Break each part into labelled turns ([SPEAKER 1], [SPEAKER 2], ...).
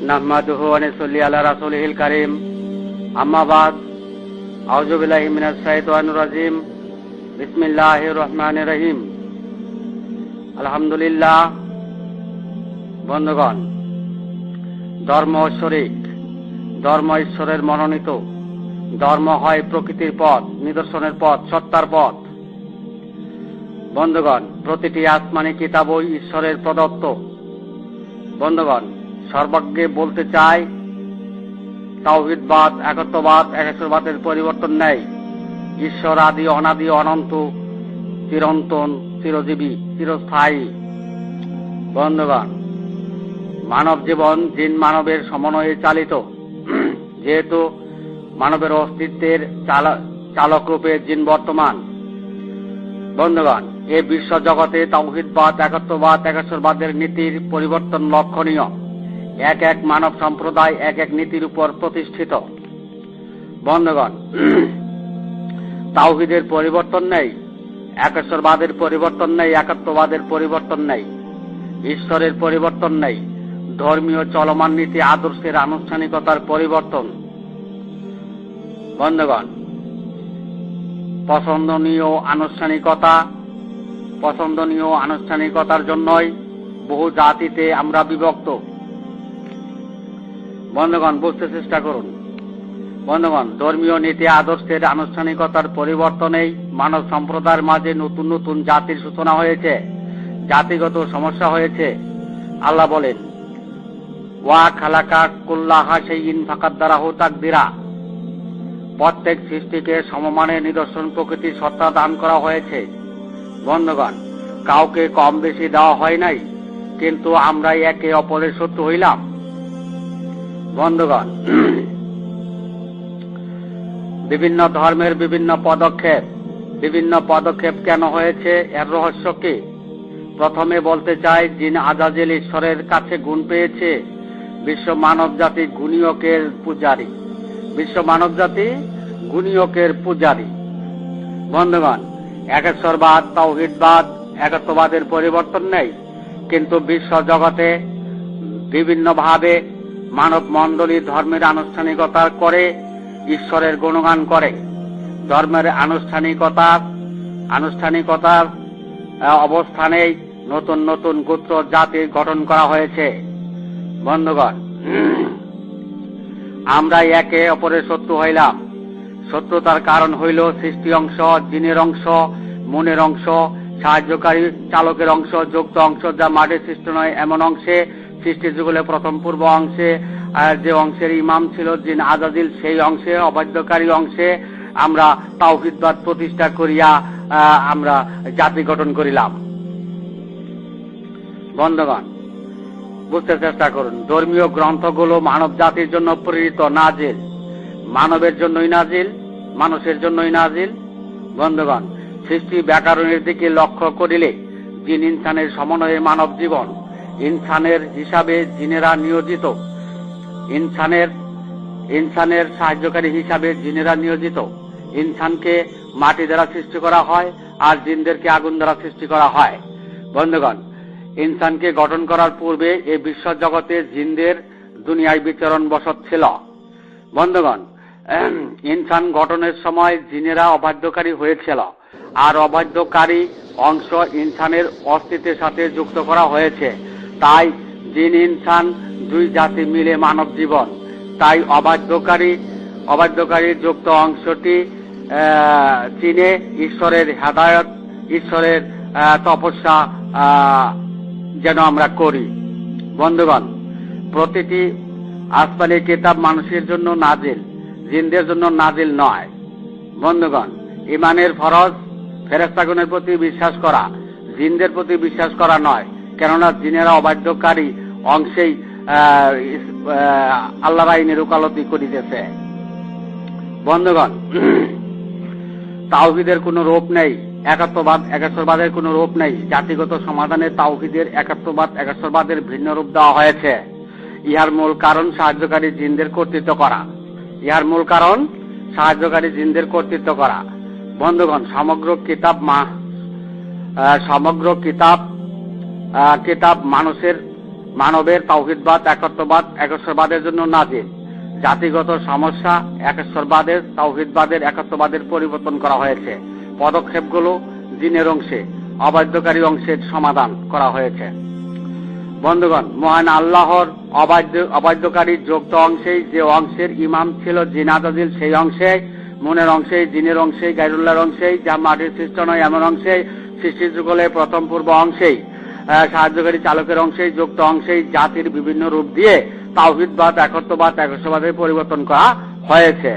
[SPEAKER 1] নাহমাদুহু ওয়া নুসাল্লি আলা রাসূলিহিল কারীম। আম্মা বাদ। আউযু বিল্লাহি মিনাশ শাইতানির রাজিম। বিসমিল্লাহির রহমানির রহিম। আলহামদুলিল্লাহ। বন্ধুগণ, ধর্ম ঐশ্বরিক ধর্ম ঈশ্বরের মনোনীত, ধর্ম হয় প্রকৃতির পথ, নিদর্শনের পথ, সত্তার পথ। বন্ধুগণ, প্রতিটি আসমানি কিতাবই ঈশ্বরের প্রদত্ত। বন্ধুগণ সর্বজ্ঞে বলতে চাই তাওহিদবাদ একত্ববাদ, একেশ্বরবাদের পরিবর্তন নেই। ঈশ্বর আদি, অনাদি, অনন্ত, চিরন্তন, চিরজীবী, চিরস্থায়ী। বন্ধুগণ, মানব জীবন জিন মানবের সমন্বয়ে চালিত। যেহেতু মানবের অস্তিত্বের চালক রূপে জিন বর্তমান। বন্ধুগণ, এ বিশ্ব জগতে তাওহিদবাদ একাত্মবাদ একেশ্বরবাদের নীতির পরিবর্তন লক্ষণীয়। এক এক মানব সম্প্রদায়, এক এক নীতির উপর প্রতিষ্ঠিত। বন্ধগণ, তাওহিদের পরিবর্তন নেই, একেশ্বরবাদের পরিবর্তন নেই একাত্মবাদের পরিবর্তন নেই, ঈশ্বরের পরিবর্তন নেই, ধর্মীয় চলমান নীতি, আদর্শের আনুষ্ঠানিকতার পরিবর্তন। বন্ধগণ, পছন্দনীয় আনুষ্ঠানিকতা, পছন্দনীয় আনুষ্ঠানিকতার জন্যই বহু জাতিতে আমরা বিভক্ত। বন্ধুগণ, বুঝতে চেষ্টা করুন। বন্ধুগণ, ধর্মীয় নীতি, আদর্শের আনুষ্ঠানিকতার পরিবর্তনেই মানব সম্প্রদায়ের মাঝে নতুন নতুন জাতির সূচনা হয়েছে, জাতিগত সমস্যা হয়েছে। আল্লাহ বলেন, ওয়া খালাকা কুল্লাহা সেই ইন ফাঁকার দ্বারা হোতাক দিরা প্রত্যেক সৃষ্টিকে সমমানের নিদর্শন প্রকৃতির সত্তা দান করা হয়েছে। বন্ধুগণ, কাউকে কম বেশি দেওয়া হয় নাই, কিন্তু আমরা একে অপরের শত্রু হইলাম। বন্ধুগণ, বিভিন্ন ধর্মের বিভিন্ন পদক্ষেপ বিভিন্ন পদক্ষেপ কেন হয়েছে, এর রহস্য কি? প্রথমে বলতে চাই, জিন আজাজিল ঈশ্বরের কাছে গুণ পেয়েছে, বিশ্ব মানব জাতি গুণীয়কের পূজারী। বিশ্ব মানব জাতি গুণীয়কের পূজারী। বন্ধুগণ, একেশ্বরবাদ তৌহিদবাদ একত্ববাদের পরিবর্তন নেই, কিন্তু বিশ্ব জগতে বিভিন্নভাবে মানব মণ্ডলী ধর্মের আনুষ্ঠানিকতা করে, ঈশ্বরের গুণগান করে। ধর্মের আনুষ্ঠানিকতার আনুষ্ঠানিকতার অবস্থানে নতুন নতুন গোত্র জাতি গঠন করা হয়েছে। বন্ধুগণ আমরা একে অপরের শত্রু হইলাম। শত্রুতার কারণ হইল সৃষ্টি অংশ, জিনের অংশ, মনের অংশ, সাহায্যকারী চালকের অংশ, যুক্ত অংশ, যা মাঠে সৃষ্টি নয়, এমন অংশে সৃষ্টি যুগলে প্রথম পূর্ব অংশে যে অংশের ইমাম ছিল জিন আজাদিল সেই অংশে, অবাধ্যকারী অংশে আমরা তাওহিদবাদ প্রতিষ্ঠা করিয়া আমরা জাতি গঠন করিলাম। বন্ধগণ, বুঝতে চেষ্টা করুন, ধর্মীয় গ্রন্থগুলো মানব জাতির জন্য প্রেরিত নাজিল। মানবের জন্যই নাজিল, মানুষের জন্যই নাজিল। বন্ধগণ, সৃষ্টি ব্যাকরণের দিকে লক্ষ্য করিলে জিন ইনসানের সমন্বয়ে মানব জীবন ইনসানের হিসাবে জিনেরা নিয়োজিত। ইনসানের ইনসানের সাহায্যকারী হিসাবে জিনেরা নিয়োজিত। ইনসানকে মাটি দ্বারা সৃষ্টি করা হয় আর জিনদেরকে আগুন দ্বারা সৃষ্টি করা হয়। বন্ধুগণ, ইনসানকে গঠন করার পূর্বে এই বিশ্ব জগতে জিনদের দুনিয়ায় বিচরণ বসত ছিল। বন্ধুগণ ইনসান গঠনের সময় জিনেরা অবাধ্যকারী হয়েছিল আর অবাধ্যকারী অংশ ইনসানের অস্তিত্বের সাথে যুক্ত করা হয়েছে। তাই জিন ইনসান দুই জাতি মিলে মানব জীবন। তাই অবাধ্যকারী অবাধ্যকারী যুক্ত অংশটি চীনে ঈশ্বরের হেদায়ত, ঈশ্বরের তপস্যা যেন আমরা করি। বন্ধুগণ, প্রতিটি আসমানি কিতাব মানুষের জন্য নাজিল, জিনদের জন্য নাজিল নয়। বন্ধুগণ, ইমানের ফরজ ফেরেস্তাগণের প্রতি বিশ্বাস করা, জিনদের প্রতি বিশ্বাস করা নয়। কেননা জিনেরা অবাধ্যকারী অংশেই আল্লাহ আইনের ওকালতি করিতেছে। বন্ধুগণ, তাওহিদের কোনো রূপ নেই, একাত্মবাদ একাশ্বরবাদের কোনো রূপ নেই। জাতিগত সমাধানে তাওহিদের একাত্মবাদ একাশ্বরবাদের ভিন্ন রূপ দেওয়া হয়েছে। ইহার মূল কারণ সাহায্যকারী জিনদের কর্তৃত্ব করা। ইহার মূল কারণ সাহায্যকারী জিনদের কর্তৃত্ব করা। বন্ধুগণ, সমগ্র কিতাব মা সমগ্র কিতাব কিতাব মানুষের, মানবের তাওহিদবাদ একত্ববাদ একশ্বরবাদের জন্য নাজিল। জাতিগত সমস্যা একেশ্বরবাদের তাওহিদবাদের একত্ববাদের পরিবর্তন করা হয়েছে। পদক্ষেপগুলো জিনের অংশে, অবাধ্যকারী অংশের সমাধান করা হয়েছে। বন্ধুগণ, মহান আল্লাহর অবাধ্য, অবাধ্যকারী যুক্ত অংশেই যে অংশের ইমাম ছিল জিনাদাজিল, সেই অংশে মনের অংশেই, জিনের অংশেই, গাইরুল্লাহর অংশেই, যা মাটির সৃষ্ট নয়, এমন অংশে সৃষ্টি যুগলের প্রথম পূর্ব অংশেই। সাহায্যকারী চালকের অংশেই যুক্ত অংশেই জাতির বিভিন্ন রূপ দিয়ে তাওহিদবাদ একত্ববাদ একস্ববাদের পরিবর্তন করা হয়েছে।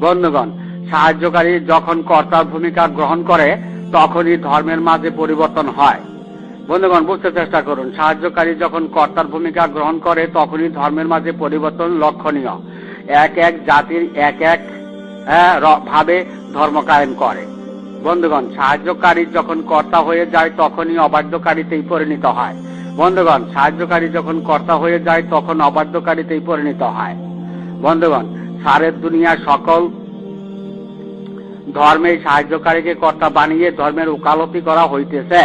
[SPEAKER 1] বন্ধুগণ সাহায্যকারী যখন কর্তার ভূমিকা গ্রহণ করে তখনই ধর্মের মাঝে পরিবর্তন হয়। বন্ধুগণ বুঝতে চেষ্টা করুন সাহায্যকারী যখন কর্তার ভূমিকা গ্রহণ করে তখনই ধর্মের মাঝে পরিবর্তন লক্ষণীয়। এক এক জাতির এক এক হ্যাঁ, ভাবে ধর্ম কায়েম করে। বন্ধুগণ, সাহায্যকারী যখন কর্তা হয়ে যায়, তখনই অবাধ্যকারীতেই পরিণত হয়। বন্ধুগণ, সাহায্যকারী যখন কর্তা হয়ে যায়, তখন অবাধ্যকারীতেই পরিণত হয়। বন্ধুগণ, সারের দুনিয়া সকল ধর্মেই সাহায্যকারীকে কর্তা বানিয়ে ধর্মের উকালতি করা হইতেছে।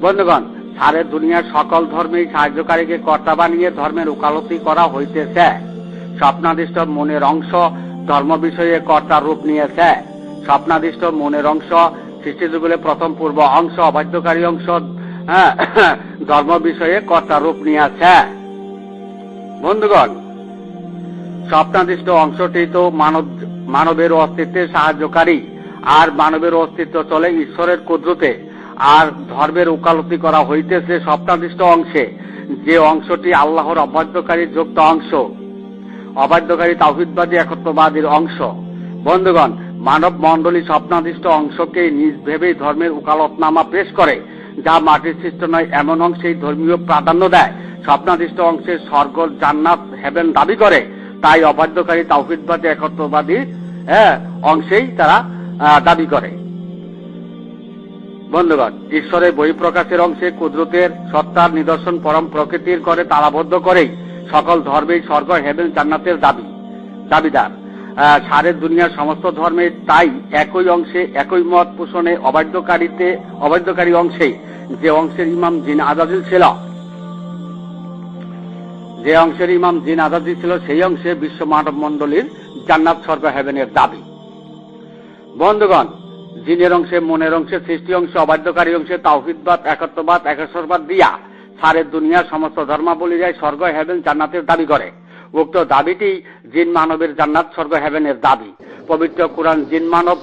[SPEAKER 1] বন্ধুগণ, সারের দুনিয়ার সকল ধর্মেই সাহায্যকারীকে কর্তা বানিয়ে ধর্মের উকালতি করা হইতেছে। স্বপ্নাদিষ্ট মনের অংশ ধর্ম বিষয়ে কর্তা রূপ নিয়েছে। স্বপ্নাদিষ্ট মনের অংশ সৃষ্টিযুগলে প্রথম পূর্ব অংশ অবাধ্যকারী অংশ হ্যাঁ, ধর্ম বিষয়ে কর্তা রূপ নিয়েছে। বন্ধুগণ স্বপ্নাদিষ্ট অংশটি তো মানব মানবের অস্তিত্বে সাহায্যকারী আর মানবের অস্তিত্ব চলে ঈশ্বরের কুদ্রুতে আর ধর্মের উকালতি করা হইতেছে স্বপ্নাদিষ্ট অংশে যে অংশটি আল্লাহর অবাধ্যকারী যুক্ত অংশ অবাধ্যকারী তাহিদবাদী একত্ববাদীর অংশ। বন্ধুগণ মানব মণ্ডলী স্বপ্নাদিষ্ট অংশকে নিজ ভেবেই ধর্মের উকালতনামা পেশ করে, যা মাটির সৃষ্ট নয়, এমন অংশেই ধর্মীয় প্রাধান্য দেয়। স্বপ্নাদিষ্ট অংশে স্বর্গ, জান্নাত, হেভেন দাবি করে। তাই অবাধ্যকারী তাওহিদবাদী একত্ববাদী হ্যাঁ অংশেই তারা দাবি করে। বন্ধুগণ, ঈশ্বরের বহিঃপ্রকাশের অংশে কুদরতের সত্তার নিদর্শন পরম প্রকৃতির করে তালাবদ্ধ করেই সকল ধর্মেই স্বর্গ হেবেন জান্নাতের দাবি, দাবিদার। সারের দুনিয়ার সমস্ত ধর্মে তাই একই অংশে, একই মত পোষণে অবাধ্যকারীতে, অবাধ্যকারী অংশেই যে অংশের ইমাম জিন আজাদিল ছিল, যে অংশের ইমাম জিন আজাদি ছিল, সেই অংশে বিশ্ব মানব মণ্ডলীর জান্নাত স্বর্গ হেভেনের দাবি। বন্ধুগণ, জিনের অংশে, মনের অংশে, সৃষ্টি অংশে, অবাধ্যকারী অংশে, তাওহিদবাদ, একত্ববাদ একেশ্বরবাদ দিয়া সারের দুনিয়ার সমস্ত ধর্মাবলী যায় স্বর্গ হেভেন জান্নাতের দাবি করে। উক্ত দাবিটি জিন মানবের জান্নাত স্বর্গ হেভেনের দাবি। পবিত্র কোরআন জিন মানব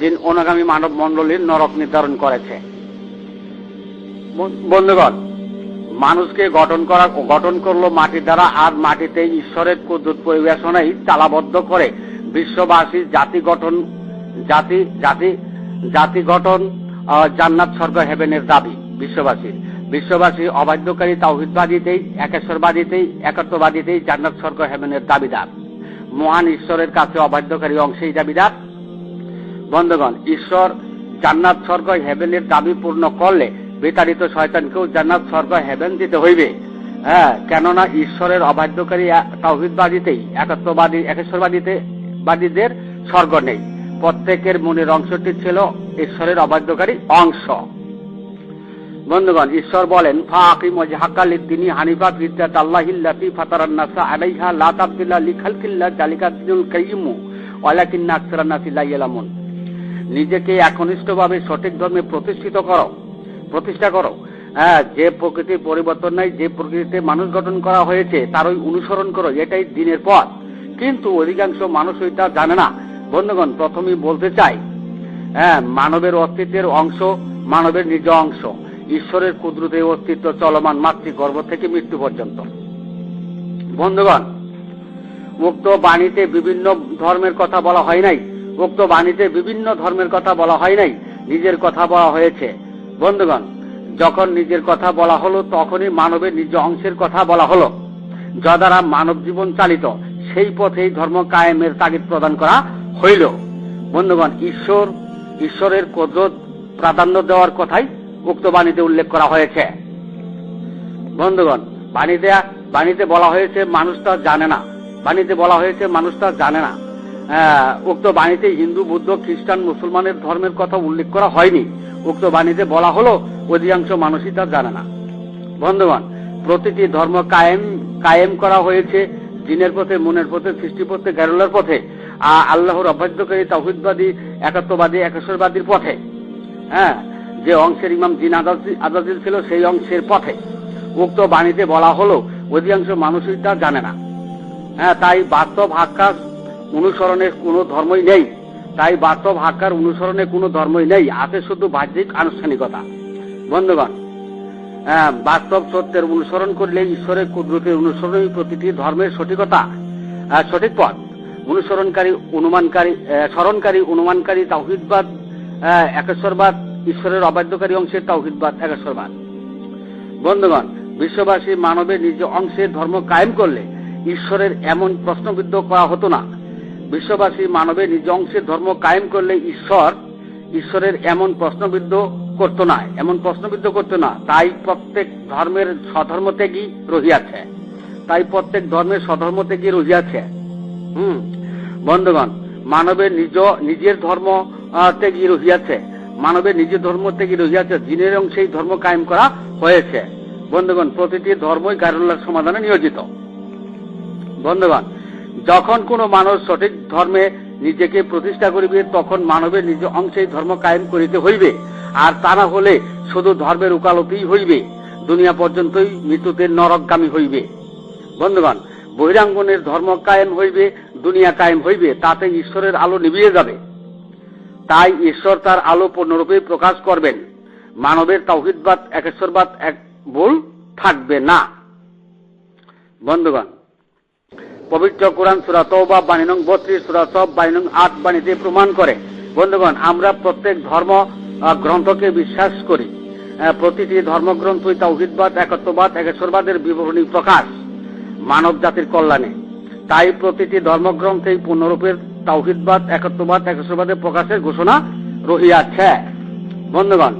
[SPEAKER 1] জিন অনুগামী মানব মণ্ডলীর নরক নির্ধারণ করেছে। বন্ধুগণ, মানুষকে গঠন করা, গঠন করল মাটি দ্বারা আর মাটিতে ঈশ্বরের কুদরত পরিবেশনাই তালাবদ্ধ করে বিশ্ববাসী জাতি গঠন, জাতি জাতি জাতি গঠন জান্নাত স্বর্গ হেভেনের দাবি বিশ্ববাসীর। বিশ্ববাসী অবাধ্যকারী তাওহিদবাদীতেই, একেশ্বরবাদীতেই, একত্ববাদীতেই জান্নাত স্বর্গ হেভেনের দাবিদার। মহান ঈশ্বরের কাছে অবাধ্যকারী অংশেই দাবিদার। বন্ধগণ, ঈশ্বর জান্নাত স্বর্গ হেভেনের দাবি পূর্ণ করলে বিতাড়িত শয়তানকেও জান্নাত স্বর্গ হেভেন দিতে হইবে। হ্যাঁ কেননা ঈশ্বরের অবাধ্যকারী তাওহিদবাদীতেই, একত্ববাদী, একেশ্বরবাদীতে বাদীদের স্বর্গ নেই। প্রত্যেকের মনের অংশটি ছিল ঈশ্বরের অবাধ্যকারী অংশ। বন্ধুগণ, ঈশ্বর বলেন, ফাকিম ওয়াজহাকা তিনি হানিফা ফিতরাত আল্লাহিল্লাতি ফাতারান নাসা নিজেকে একনিষ্ঠভাবে সঠিক ধর্মে প্রতিষ্ঠিত করো, প্রতিষ্ঠা করো। হ্যাঁ যে প্রকৃতির পরিবর্তন নাই, যে প্রকৃতিতে মানুষ গঠন করা হয়েছে, তার ওই অনুসরণ করো, এটাই দিনের পথ। কিন্তু অধিকাংশ মানুষ ওইটা জানে না। বন্ধুগণ, প্রথমেই বলতে চাই হ্যাঁ মানবের অস্তিত্বের অংশ, মানবের নিজ অংশ। ঈশ্বরের কুদরতে অস্তিত্ব চলমান মাতৃগর্ভ থেকে মৃত্যু পর্যন্ত। বন্ধুগণ, উক্ত বাণীতে বিভিন্ন ধর্মের কথা বলা হয় নাই। উক্ত বাণীতে বিভিন্ন ধর্মের কথা বলা হয় নাই। নিজের কথা বলা হয়েছে। বন্ধুগণ, যখন নিজের কথা বলা হলো, তখনই মানবের নিজ অংশের কথা বলা হলো। যা দ্বারা মানব জীবন চালিত, সেই পথেই ধর্ম কায়েমের তাগিদ প্রদান করা হইল। বন্ধুগণ, ঈশ্বর, ঈশ্বরের কদরত প্রাধান্য দেওয়ার কথাই উক্ত বাণীতে উল্লেখ করা হয়েছে। বন্ধুগণ, বাণীতে বাণীতে বলা হয়েছে মানুষ তা জানে না। বাণীতে বলা হয়েছে মানুষ তা জানে না। উক্ত বাণীতে হিন্দু, বৌদ্ধ, খ্রিস্টান, মুসলমানের ধর্মের কথা উল্লেখ করা হয়নি। উক্ত বাণীতে বলা হলো, অধিকাংশ মানুষই তা জানে না। বন্ধুগণ, প্রতিটি ধর্ম কায়েম কায়েম করা হয়েছে দিনের পথে, মনের পথে সৃষ্টি পথে, গ্যারুলার পথে। আল্লাহর অবাধ্যকারী, তৌহিদবাদী একাত্মবাদী একেশ্বরবাদীর পথে। হ্যাঁ যে অংশের ইমাম জিন আদাজি- আদাজিল ছিল সেই অংশের পথে। উক্ত বাণীতে বলা হলো অধিকাংশ মানুষই তা জানে না। হ্যাঁ তাই বাস্তব হাক্কার অনুসরণের কোনো ধর্মই নেই। তাই বাস্তব হাক্কার অনুসরণে কোনো ধর্মই নেই। আছে শুধু বাহ্যিক আনুষ্ঠানিকতা। বন্ধুগণ হ্যাঁ, বাস্তব সত্যের অনুসরণ করলে ঈশ্বরের কুদরতের অনুসরণই প্রতিটি ধর্মের সঠিকতা। আহ, সঠিক পথ। অনুসরণকারী অনুমানকারী স্মরণকারী অনুমানকারী তাওহিদবাদ আহ, একেশ্বরবাদ ঈশ্বরের অবাধ্যকারী অংশের তাওহিদবাদ একেশ্বরবাদ বন্ধুগণ বিশ্ববাসী মানবের নিজ অংশের ধর্ম কায়েম করলে ঈশ্বরের এমন প্রশ্নবিদ্ধ করা হতো না। বিশ্ববাসী মানবের নিজ অংশের ধর্ম কায়েম করলে ঈশ্বর ঈশ্বরের এমন প্রশ্নবিদ্ধ করত না এমন প্রশ্নবিদ্ধ করত না। তাই প্রত্যেক ধর্মের স্বধর্ম ত্যাগী রহিয়াছে। তাই প্রত্যেক ধর্মের স্বধর্ম ত্যাগী রহিয়াছে। হুম বন্ধুগণ মানবের নিজ নিজের ধর্ম আহ, ত্যাগী রহিয়াছে। মানবের নিজের ধর্ম ত্যাগী রহিয়াছে জিনের অংশেই ধর্ম কায়েম করা হয়েছে। বন্ধুগণ, প্রতিটি ধর্মই গারুল্লার সমাধানে নিয়োজিত। বন্ধুগণ, যখন কোনো মানুষ সঠিক ধর্মে নিজেকে প্রতিষ্ঠা করিবে, তখন মানবের নিজ অংশেই ধর্ম কায়েম করিতে হইবে। আর তা না হলে শুধু ধর্মের উকালতিই হইবে। দুনিয়া পর্যন্তই মৃত্যুতে নরকগামী হইবে। বন্ধুগণ, বহিরাঙ্গনের ধর্ম কায়েম হইবে, দুনিয়া কায়েম হইবে তাতে ঈশ্বরের আলো নিভিয়ে যাবে। তাই ঈশ্বর তার আলো পূর্ণরূপে প্রকাশ করবেন। মানবের তাওহিদবাদ একেশ্বরবাদ এক ভুল থাকবে না। বন্ধুগণ, পবিত্র কোরআন সুরা তৌবা বাণী নং বত্রিশ, সুরা সব, বাণী নং আট বাণীতে প্রমাণ করে। বন্ধুগণ, আমরা প্রত্যেক ধর্ম গ্রন্থকে বিশ্বাস করি। প্রতিটি ধর্মগ্রন্থই তাওহিদবাদ একত্ববাদ, একেশ্বরবাদের বিবরণী প্রকাশ মানব জাতির কল্যাণে। তাই প্রতিটি ধর্মগ্রন্থেই পূর্ণরূপের তাওহিদবাদ, একত্ববাদ একেশ্বরবাদের প্রকাশের ঘোষণা রহিয়াছে। বন্ধুগণ,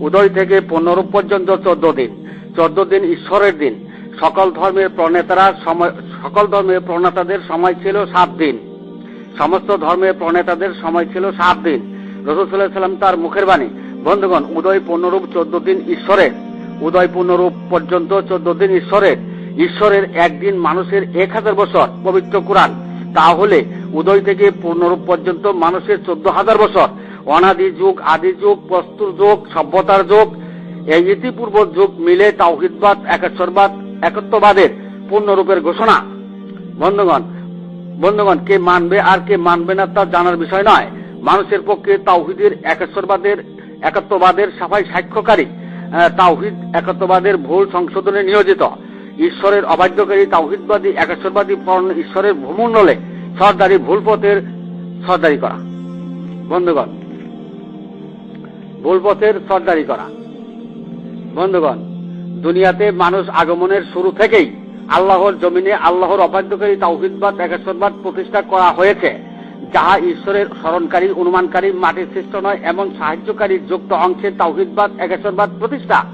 [SPEAKER 1] উদয় থেকে পনেরো পর্যন্ত চোদ্দ দিন। চোদ্দ দিন ঈশ্বরের দিন। সকল ধর্মের প্রণেতারা সকল ধর্মের প্রণেতাদের সময় ছিল সাত দিন। সমস্ত ধর্মের প্রণেতাদের সময় ছিল সাত দিন। রসুল্লাহ সাল্লাম তার মুখের বাণী, বন্ধুগণ, উদয় পূর্ণরূপ চোদ্দ দিন ঈশ্বরের। উদয় পূর্ণরূপ পর্যন্ত চোদ্দ দিন ঈশ্বরের। ঈশ্বরের একদিন মানুষের এক হাজার বছর পবিত্র কোরআন। তাহলে উদয় থেকে পূর্ণরূপ পর্যন্ত মানুষের চোদ্দ হাজার বছর। অনাদি যুগ, আদি যুগ প্রস্তুর যুগ, সভ্যতার যুগ, এই ইতিপূর্ব যুগ মিলে তাওহিদবাদ একেশ্বরবাদ একত্ববাদের পূর্ণরূপের ঘোষণা। বন্ধুগণ বন্ধুগণ, কে মানবে আর কে মানবে না তা জানার বিষয় নয়। মানুষের পক্ষে তাওহিদের, একেশ্বরবাদের, একত্ববাদের সাফাই সাক্ষ্যকারী। তাওহিদ, একত্ববাদের ভুল সংশোধনে নিয়োজিত। ঈশ্বরের অবাধ্যকারী তাওহিদবাদী, একেশ্বরবাদী ঈশ্বরের ভূমণ্ডলে সর্দারি ভুল পথের সর্দারি করা। বন্ধুগণ ভুল পথের সর্দারি করা। বন্ধুগণ, দুনিয়াতে মানুষ আগমনের শুরু থেকেই আল্লাহর জমিনে আল্লাহর অবাধ্যকারী তাওহিদবাদ একেশ্বরবাদ প্রতিষ্ঠা করা হয়েছে, যাহা ঈশ্বরের স্মরণকারী, অনুমানকারী মাটির সৃষ্ট নয়, এমন সাহায্যকারী যুক্ত অংশের তাওহিদবাদ একেশ্বরবাদ প্রতিষ্ঠা।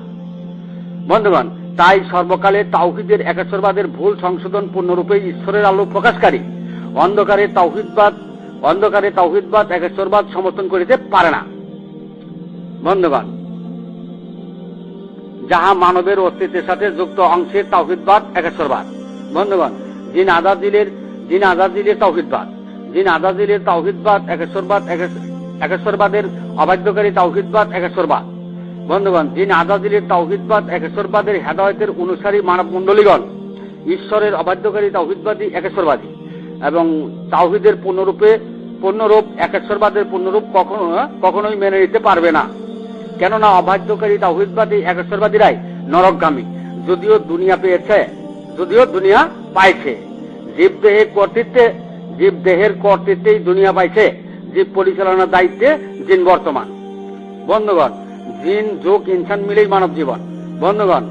[SPEAKER 1] বন্ধুগণ, তাই সর্বকালে তাওহিদের একেশ্বরবাদের ভুল সংশোধন পূর্ণরূপে ঈশ্বরের আলো প্রকাশকারী। অন্ধকারে তাওহিদবাদ অন্ধকারে তাওহিদবাদ একেশ্বরবাদ সমর্থন করিতে পারে না। বন্ধুগণ, যাহা মানবের অস্তিত্বের সাথে যুক্ত অংশের তাওহিদবাদ একেশ্বরবাদ বন্ধুগণ, জিন আজাদিলের জিন আজাদিলের তাওহিদবাদ জিন আজাদিলের তাওহিদবাদ একেশ্বরবাদ একেশ- একেশ্বরবাদের অবাধ্যকারী তাওহিদবাদ একেশ্বরবাদ বন্ধুগণ, জিন আজাদিলের তাওহিদবাদ একেশ্বরবাদের হেদায়তের অনুসারী মানব মণ্ডলীগণ ঈশ্বরের অবাধ্যকারী তাওহিদবাদী একেশ্বরবাদী এবং তাওহিদের পূর্ণরূপে, পূর্ণরূপ, একেশ্বরবাদের পূর্ণরূপ কখনো, কখনোই মেনে নিতে পারবে না। কেননা অবাধ্যকারী তাওহিদবাদী, একেশ্বরবাদীরাই নরকগামী। যদিও দুনিয়া পেয়েছে, যদিও দুনিয়া পাইছে। জীব দেহের কর্তৃত্বে, জীব দেহের কর্তৃত্বেই দুনিয়া পাইছে। জীব পরিচালনার দায়িত্বে জিন বর্তমান। বন্ধুগণ, জিন, যোগ, ইনসান মিলেই মানব জীবন। বন্ধুগণ,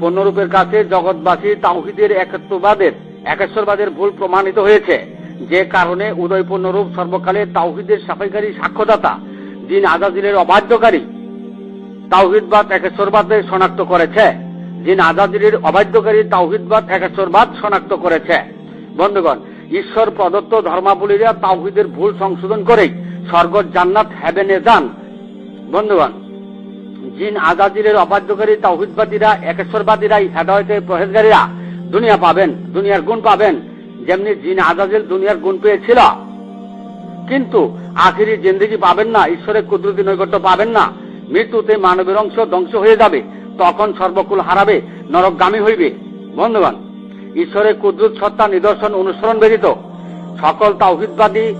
[SPEAKER 1] পূর্ণরূপের কাছে জগৎবাসী তাওহিদের একত্ববাদের একেশ্বরবাদের ভুল প্রমাণিত হয়েছে। যে কারণে উদয় পূর্ণরূপ সর্বকালে তাওহিদের সাফাইকারী সাক্ষ্যদাতা জিন আজাদিলের অবাধ্যকারী। তাওহিদবাদ একেশ্বরবাদের শনাক্ত করেছে জিন আজাদিলের অবাধ্যকারী তাওহিদবাদ একেশ্বরবাদ শনাক্ত করেছে। বন্ধুগণ, ঈশ্বর প্রদত্ত ধর্মাবলীরা তাওহিদের ভুল সংশোধন করেই স্বর্গ জান্নাত হ্যাভেনে যান। বন্ধুগণ জিন আজাজিরের অবাধ্যকারী তাওহিদবাদীরা একেশ্বরবাদীরা হেদায়তের প্রহেজগারীরা দুনিয়া পাবেন, দুনিয়ার গুণ পাবেন। যেমনি জিন আজাজিল দুনিয়ার গুণ পেয়েছিল। কিন্তু আখিরি জিন্দিগি পাবেন না, ঈশ্বরের কুদরতি নৈকট্য পাবেন না। মৃত্যুতে মানবের অংশ ধ্বংস হয়ে যাবে, তখন সর্বকুল হারাবে, নরকগামী হইবে। বন্ধুগণ, ঈশ্বরের কুদরত সত্তা নিদর্শন অনুসরণ ব্যতীত, সকল তাওহিদবাদী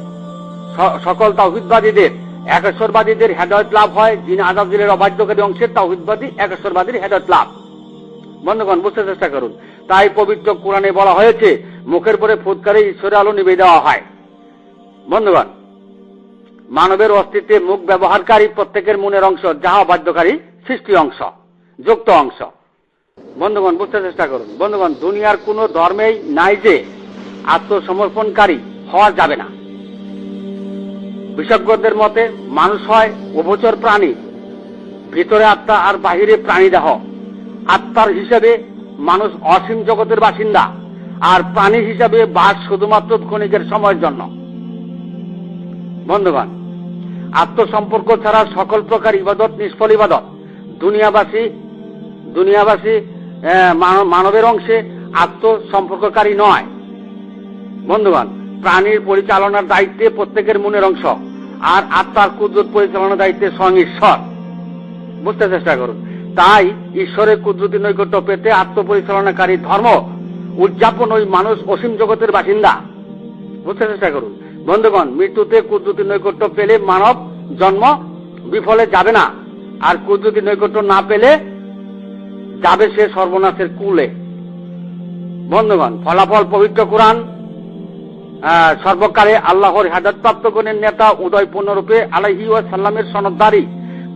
[SPEAKER 1] সকল তাওহিদবাদীদের, একেশ্বরবাদীদের হেদায়ত লাভ হয়। যিনি আজাদিলের অবাধ্যকারী অংশের তাওহিদবাদী, একেশ্বরবাদীর হেদায়ত লাভ। বন্ধুগণ, বুঝতে চেষ্টা করুন। তাই পবিত্র কোরআনে বলা হয়েছে, মুখের পরে ফুৎকারে ঈশ্বরের আলো নিবে দেওয়া হয়। বন্ধুগণ, মানবের অস্তিত্বে মুখ ব্যবহারকারী প্রত্যেকের মনের অংশ, যাহা বাধ্যকারী, সৃষ্টি অংশ, যুক্ত অংশ। বন্ধুগণ, বুঝতে চেষ্টা করুন। বন্ধুগণ, দুনিয়ার কোনো ধর্মেই নাই যে আত্মসমর্পণকারী হওয়া যাবে না। বিশেষজ্ঞদের মতে, মানুষ হয় উভচর প্রাণী, ভিতরে আত্মা আর বাহিরে প্রাণীদেহ। আত্মার হিসেবে মানুষ অসীম জগতের বাসিন্দা আর প্রাণী হিসাবে বাস শুধুমাত্র ক্ষণিকের সময়ের জন্য। বন্ধুগণ, আত্মসম্পর্ক ছাড়া সকল প্রকার ইবাদত নিষ্ফল ইবাদত। দুনিয়াবাসী দুনিয়াবাসী মানবের অংশে আত্মসম্পর্ককারী নয়। বন্ধুগণ, প্রাণীর পরিচালনার দায়িত্বে প্রত্যেকের মনের অংশ, আর আত্মার কুদরত পরিচালনার দায়িত্বে স্বয়ং ঈশ্বর। বুঝতে চেষ্টা করুন। তাই ঈশ্বরের কুদরতি নৈকট্য পেতে আত্মপরিচালনাকারী ধর্ম উদযাপন ওই মানুষ অসীম জগতের বাসিন্দা। বুঝতে চেষ্টা করুন। বন্ধুগণ, মৃত্যুতে কুদরতি নৈকট্য পেলে মানব জন্ম বিফলে যাবে না। আর কুদরতি নৈকট্য না পেলে যাবে সে সর্বনাশের কুলে। বন্ধুগণ, ফলাফল পবিত্র কোরআন সর্বকালে আল্লাহর হেদায়তপ্রাপ্ত গণের নেতা উদয় পূর্ণরূপে আলাহি সাল্লামের সনদদারি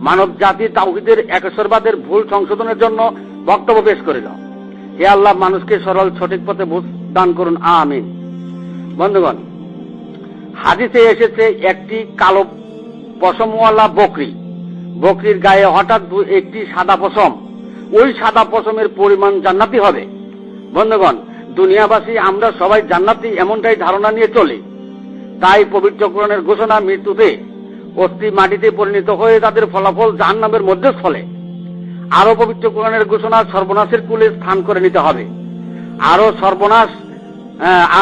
[SPEAKER 1] মানব জাতি তাওহিদের একেশ্বরবাদের ভুল সংশোধনের জন্য বক্তব্য পেশ করিল। হে আল্লাহ, মানুষকে সরল সঠিক পথে দান করুন, আমিন। বন্ধুগণ, হাদিসে এসেছে একটি কালো পশমওয়ালা বকরি। বকরির গায়ে হঠাৎ একটি সাদা পশম। ওই সাদা পশমের পরিমাণ জান্নাতি হবে। বন্ধুগণ, দুনিয়াবাসী আমরা সবাই জান্নাতি এমনটাই ধারণা নিয়ে চলি। তাই পবিত্র কোরআনের ঘোষণা মৃত্যুতে অস্থি মাটিতে পরিণত হয়ে তাদের ফলাফল জাহান্নামের মধ্যে ফলে আরও পবিত্র কোরআনের ঘোষণা সর্বনাশের কুলে স্থান করে নিতে হবে। আরও সর্বনাশ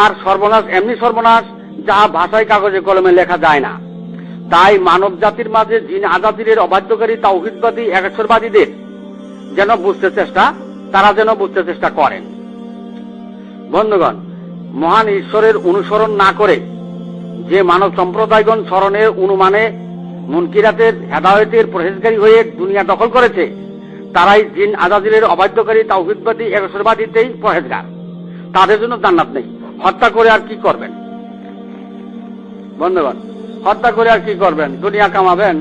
[SPEAKER 1] আর সর্বনাশ, এমনি সর্বনাশ, যা ভাষায় কাগজে কলমে লেখা যায় না। তাই মানব জাতির মাঝে জিন আজাদিরের অবাধ্যকারী তাওহিদবাদী একেশ্বরবাদীদের যেন বুঝতে চেষ্টা, তারা যেন বুঝতে চেষ্টা করেন। বন্ধুগণ, মহান ঈশ্বরের অনুসরণ না করে যে মানব সম্প্রদায়গণ স্মরণের অনুমানে মুনকিরাতের হেদায়তের প্রহেজকারী হয়ে দুনিয়া দখল করেছে, তারাই জিন আজাদিরের অবাধ্যকারী তাওহিদবাদী একেশ্বরবাদীতেই পরেজগার তাদের জন্য জান্নাত নেই। হত্যা করে আর কি করবেন? বন্ধুগণ, হত্যা করে আর কি করবেন? দুনিয়া কামাবেন?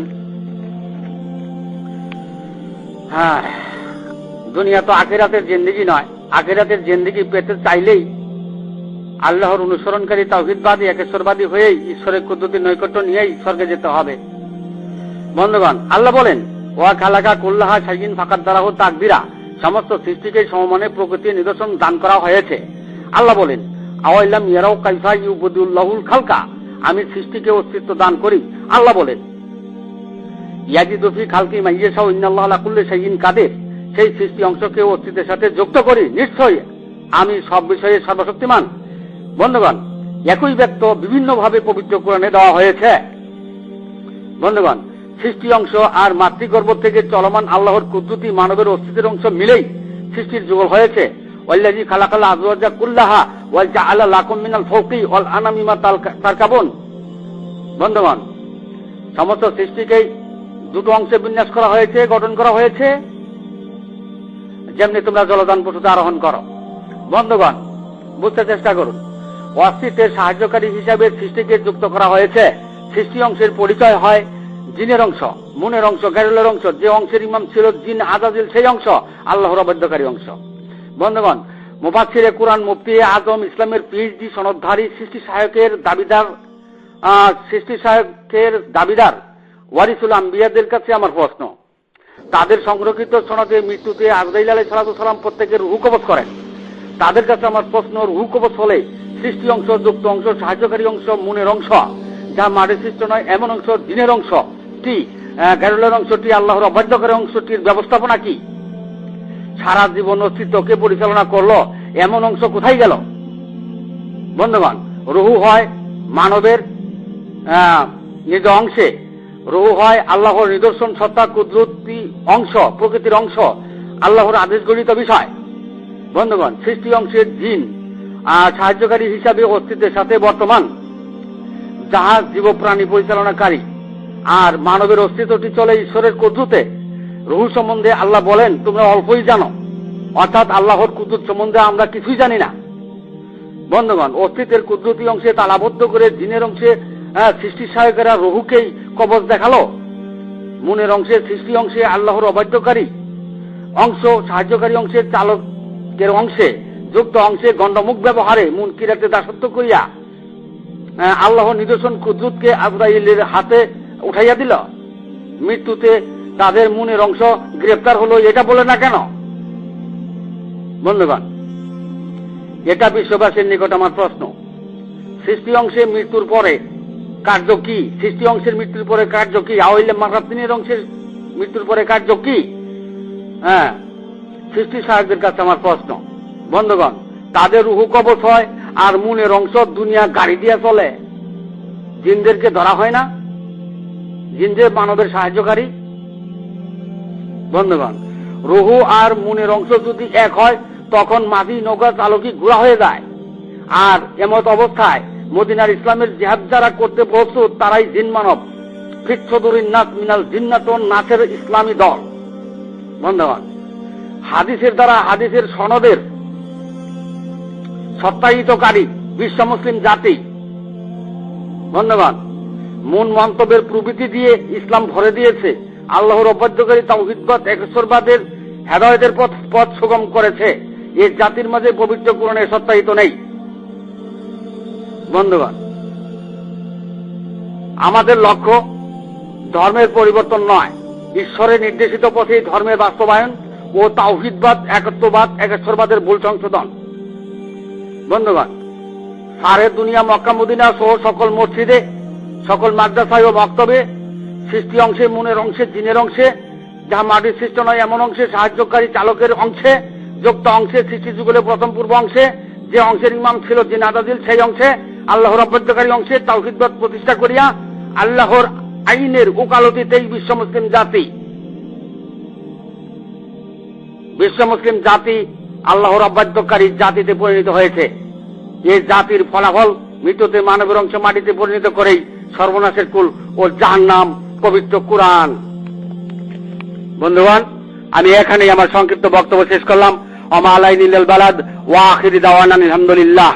[SPEAKER 1] হ্যাঁ দুনিয়া তো আখেরাতের জিন্দিগি নয়। আখেরাতের জিন্দিগি পেতে চাইলেই আল্লাহর অনুসরণকারী তাওহিদবাদী, একেশ্বরবাদী হয়েই ঈশ্বরের কুদ্দুতি নৈকট্য নিয়েই স্বর্গে যেতে হবে। বন্ধুগণ, আল্লাহ বলেন, ওয়া খালাকা কুল্লাহা সাইন ফাঁকার দ্বারা হোক তাকবিরা। সমস্ত সৃষ্টিকে সমমানে প্রকৃতির নিদর্শন দান করা হয়েছে। আল্লাহ বলেন আওয়াইলাম ইয়ারাও কাইফা ইউবদুল্লাহুল খালকা? আমি সৃষ্টিকে অস্তিত্ব দান করি, আল্লাহ বলেন। ইয়াজি ইয়াজিদফি খালকি মাইয়েসাও ইন্নাল্লাহ কুল্লি শাইইন কাদের। সেই সৃষ্টি অংশকে অস্তিত্বের সাথে যুক্ত করি, নিশ্চয়ই। আমি সব বিষয়ে সর্বশক্তিমান। বন্ধুগণ, একই ব্যক্ত বিভিন্নভাবে পবিত্র কোরআনে দেওয়া হয়েছে। বন্ধুগণ, সৃষ্টি অংশ আর মাতৃগর্ভ থেকে চলমান আল্লাহর কুদ্দুতি মানবের অস্তিত্বের অংশ মিলেই সৃষ্টির যুগল হয়েছে। ওয়াল্লাজি খালাকাল্লা আজওয়াজা কুল্লাহা ওয়াল জাআলা লাকুম মিনাল ফাওকি ওয়াল আনামিমা তারকাবুন। বন্ধুগণ, সমস্ত সৃষ্টিকেই দুটো অংশে বিন্যাস করা হয়েছে, গঠন করা হয়েছে। যেমনি তোমরা জলদান পশুতে আরোহণ করো। বন্ধুগণ, বুঝতে চেষ্টা করুন। অস্তিত্বের সাহায্যকারী হিসাবে সৃষ্টিকে যুক্ত করা হয়েছে। সৃষ্টি অংশের পরিচয় হয় জিনের অংশ, মনের অংশ, গ্যারুলের অংশ, যে অংশের ইমাম ছিল জিন আজাজিল, সেই অংশ, আল্লাহর অবাধ্যকারী অংশ। বন্ধুগণ মুফাসিরে কোরআন মুফতি আজম ইসলামের পিএইচডি সনদধারী, সৃষ্টি সহায়কের দাবিদার সৃষ্টি সহায়কের দাবিদার ওয়ারিসুল আম্বিয়াদের কাছে আমার প্রশ্ন। তাদের সংরক্ষিত সনদে মৃত্যুতে আজরাইল আলাই সালাম প্রত্যেকের রুহু কবচ করেন। তাদের কাছে আমার প্রশ্ন, রুহু কবচ হলে সৃষ্টি অংশ, যুক্ত অংশ, সাহায্যকারী অংশ, মনের অংশ। যা মাটির সৃষ্ট নয়, এমন অংশ, দিনের অংশ। টি গ্যারুলের অংশটি আল্লাহর অবাধ্যকরের অংশটির ব্যবস্থাপনা কি? সারা জীবন অস্তিত্বকে পরিচালনা করল, এমন অংশ কোথায় গেল? বন্ধুগণ, রহু হয় মানবের নিজ অংশে। রহু হয় আল্লাহর নিদর্শন, সত্তা, কুদরতি অংশ, প্রকৃতির অংশ, আল্লাহর আদেশ গণিত বিষয়। বন্ধুগণ, সৃষ্টি অংশের জিন সাহায্যকারী হিসাবে অস্তিত্বের সাথে বর্তমান জাহাজ জীবপ্রাণী পরিচালনাকারী আর মানবের অস্তিত্বটি চলে ঈশ্বরের কুদ্রুতে। রুহু সম্বন্ধে আল্লাহ বলেন, তোমরা অল্পই জানো। অর্থাৎ আল্লাহর কুদ্রুত সম্বন্ধে আমরা কিছুই জানি না। বন্ধুগণ, অস্তিত্বের কুদরতি অংশে তালাবদ্ধ করে জিনের অংশে সৃষ্টি সহায়কেরা রহুকেই কবচ দেখাল। মনের অংশে সৃষ্টি অংশে আল্লাহর অবাধ্যকারী অংশ, সাহায্যকারী অংশের চালকের অংশে যুক্ত অংশে গণ্ডমুখ ব্যবহারে মন কিরাতে দাসত্ব করিয়া আহ, আল্লাহর নিদর্শন কুদরতকে আজরাইলের হাতে উঠাইয়া দিল। মৃত্যুতে তাদের মনের অংশ গ্রেফতার হলো এটা বলে না কেন? বন্ধুগণ এটা বিশ্ববাসীর নিকট আমার প্রশ্ন। সৃষ্টি অংশে মৃত্যুর পরে কার্য কি? সৃষ্টি অংশের মৃত্যুর পরে কার্য কি? আওয়াইলে মারাতিনের অংশের মৃত্যুর পরে কার্য কি? হ্যাঁ সৃষ্টি সাহেবদের কাছে আমার প্রশ্ন। বন্ধুগণ, তাদের রুহু কবচ হয় আর মনের অংশ দুনিয়া গাড়ি দিয়ে চলে। জিনদেরকে ধরা হয় না? জিনদের মানবের সাহায্যকারী? বন্ধুগণ, রুহু আর মনের অংশ যদি এক হয়, তখন মাঝি নৌকা চালকই ঘোরা হয়ে যায়। আর এমত অবস্থায় মদিনার ইসলামের জেহাদ যারা করতে প্রস্তুত, তারাই জিন মানব। মিনাল নাচের ইসলামী দল। বন্ধুগণ, হাদিসের দ্বারা হাদিসের সনদের সত্যায়িতকারী বিশ্ব মুসলিম জাতি। ধন্যবাদ। মন মন্তব্যের প্রবৃতি দিয়ে ইসলাম ভরে দিয়েছে। আল্লাহর অবাধ্যকারী তাওহিদবাদ একশ্বরবাদের হেদায়তের পথ পথ সুগম করেছে। এই জাতির মাঝে পবিত্র কোরআনে সত্যায়িত নেই। বন্ধুগণ আমাদের লক্ষ্য ধর্মের পরিবর্তন নয়। ঈশ্বরের নির্দেশিত পথে ধর্মের বাস্তবায়ন ও তাওহিদবাদ, একত্ববাদ, একেশ্বরবাদের ভুল সংশোধন। বন্ধুগণ, সারে দুনিয়া, মক্কা, মদিনা সহ সকল মসজিদে, সকল মাদ্রাসায় ও বক্তব্যে, সৃষ্টি অংশে, মনের অংশে, জিনের অংশে যাহা মাটির সৃষ্ট নয়, এমন অংশে, সাহায্যকারী চালকের অংশে, যুক্ত অংশে, সৃষ্টি যুগলের প্রথম পূর্ব অংশে, যে অংশের ইমাম ছিল জিন আদাদিল সেই অংশে, আল্লাহর অবদ্ধকারী অংশে তাওহিদবাদ প্রতিষ্ঠা করিয়া আল্লাহর আইনের উকালতিতেই বিশ্ব মুসলিম জাতি, বিশ্ব মুসলিম জাতি আল্লাহর অবাধ্যকারী জাতিতে পরিণত হয়েছে। এই জাতির ফলাফল মৃত্যুতে মানবের অংশ মাটিতে পরিণত করেই সর্বনাশের কুল ও যার নাম পবিত্র কোরআন। বন্ধুগণ, আমি এখানেই আমার সংক্ষিপ্ত বক্তব্য শেষ করলাম। অমা আলাই নীল বালাদ, ওয়া আখিরি দাওয়ান আলহামদুলিল্লাহ।